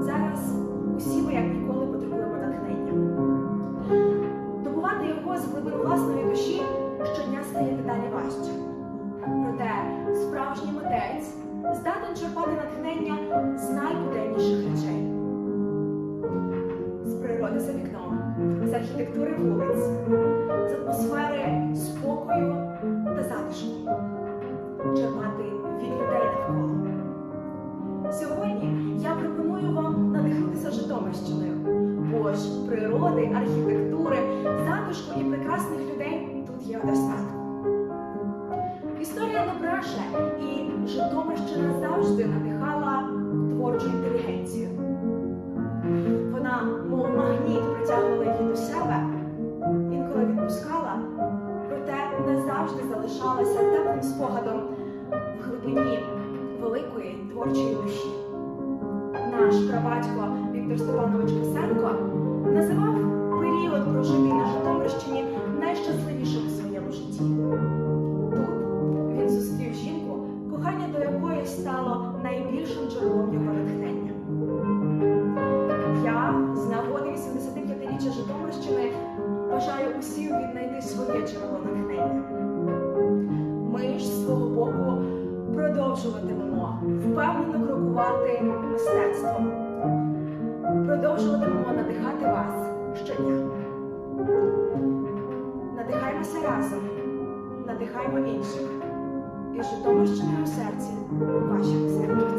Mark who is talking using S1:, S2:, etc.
S1: Зараз усі ми, як ніколи, потребуємо натхнення. Добувати його з глибин власної душі щодня стає дедалі важче. Проте справжній митець здатен черпати натхнення з найбуденніших речей. З природи за вікном, з архітектури вулиць, з атмосфери. Надихнутися Житомирщиною, бо ж природи, архітектури, затишку і прекрасних людей тут є достатньо. Історія бреше, і Житомирщина завжди надихала творчу інтелігенцію. Вона, мов магніт, притягувала її до себе, інколи відпускала, проте не завжди залишалася теплим спогадом в глибині великої творчої душі. Наш прабатько Віктор Степанович Косенко називав період прожитий на Житомирщині найщасливішим у своєму житті. Тут він зустрів жінку, кохання до якої стало найбільшим джерелом його натхнення. Я з нагоди 85-річчя Житомирщини бажаю усім віднайти своє джерело натхнення. Ми ж з свого боку продовжуватимемо впевнено крокувати. Продовжуватимемо надихати вас щодня. Надихаймося разом, надихаймо інших. І Житомирщина у серці ваших сердець.